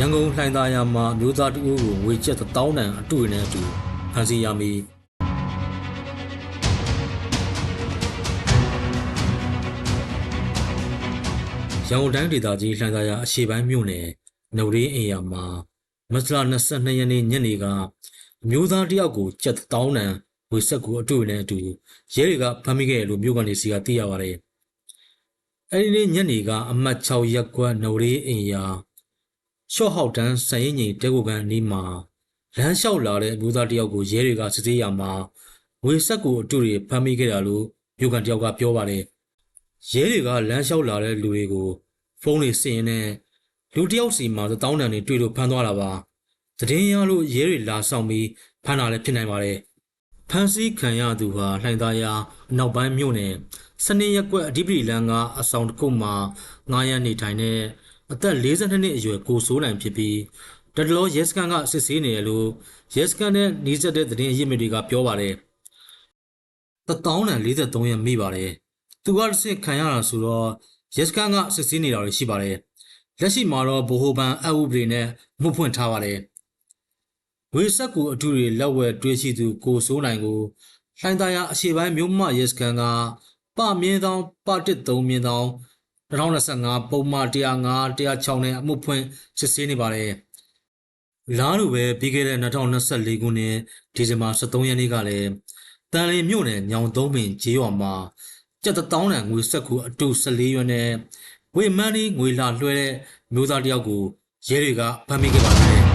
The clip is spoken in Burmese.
ရန်ကုန်လှိုင်သာယာမှာအမျိုးသားတဦးကိုငွေကျပ်တစ်သောင်းတန်အတူနဲ့အတူဖမ်းဆီးရမိရန်ကုန်တိုင်းဒေသကြီးလှိုင်သာယာအရှေ့ပိုင်းမြို့နယ်နှုတ်ရင်းအိမ်ယာမှာမတ်လ22ရက်နေ့ညနေကအမျိုးသားတယောက်ကိုကျပ်တစ်သောင်းတန်ငွေဆက်ကူအတူနဲ့အတူရဲတွေကဖမ်းမိခဲ့တယ်လို့မြို့ကနေစီကသိရပါတယ်အဲဒီနေ့ညနေကအမှတ်6ရပ်ကွက်နှုတ်ရင်းအိမ်ယာ ရှော့ဟောက်တန်းစံရင်ငိန်တဲကိုကန်အနီးမှာလမ်းလျှောက်လာတဲ့အမျိုးသားတယောက်ကိုရဲတွေကစစ်ဆေးရမှာငွေဆက်ကိုအတူတွေဖမ်းမိခဲ့တာလို့မြို့ကန်တယောက်ကပြောပါတယ်ရဲတွေကလမ်းလျှောက်လာတဲ့လူတွေကိုဖုန်းတွေစင်ရင်နဲ့လူတယောက်စီမှာသတောင်းတန်တွေတွေ့လို့ဖမ်းသွားတာပါသတင်းရလို့ရဲတွေလာဆောင်ပြီးဖမ်းတာလည်းဖြစ်နိုင်ပါတယ်ဖမ်းဆီးခံရသူဟာလှိုင်သားရအနောက်ပိုင်းမြို့နယ်စနေရက်ကွက်အဓိပတိလန်းကအဆောင်တစ်ခုမှာ9ရက်နေထိုင်တဲ့ အသက်52နှစ်အရွယ်ကိုစိုးနိုင်ဖြစ်ပြီးတတလောရဲစခန်းကစစ်ဆေးနေတယ်လို့ရဲစခန်းနဲ့နှီးစက်တဲ့သတင်းအရင်းမြစ်တွေကပြောပါတယ်။တတောင်းတန်43ရက်မိပါတယ်။သူကတစ်စစ်ခံရတာဆိုတော့ရဲစခန်းကစစ်ဆေးနေတာတွေရှိပါတယ်။လက်ရှိမှာတော့ဗဟိုဘဏ်အဥပဒေနဲ့မှုဖွင့်ထားပါတယ်။ဝေဆက်ကူအထူတွေလက်ဝဲတွေးရှိသူကိုစိုးနိုင်ကိုလှိုင်သာယာအရှေ့ပိုင်းမြို့မရဲစခန်းကပမြင်းတောင်ပ13မြင်းတောင် 2025ပုံမှန်105 106နဲ့အမှုဖွင့်စစ်ဆေးနေပါတယ်။လားလိုပဲပြီးခဲ့တဲ့2024ခုနှစ်ဒီဇင်ဘာ23ရက်နေ့ကလည်းတန်လင်းမြို့နယ်ညောင်သုံးပင်ဂျေးရွာမှာကြက်တတောင်းတန်ငွေဆက်ကူအတူ14ရွက်နဲ့ဝေမန်းဒီငွေလာလွှဲတဲ့မျိုးသားတယောက်ကိုရဲတွေကဖမ်းမိခဲ့ပါတယ်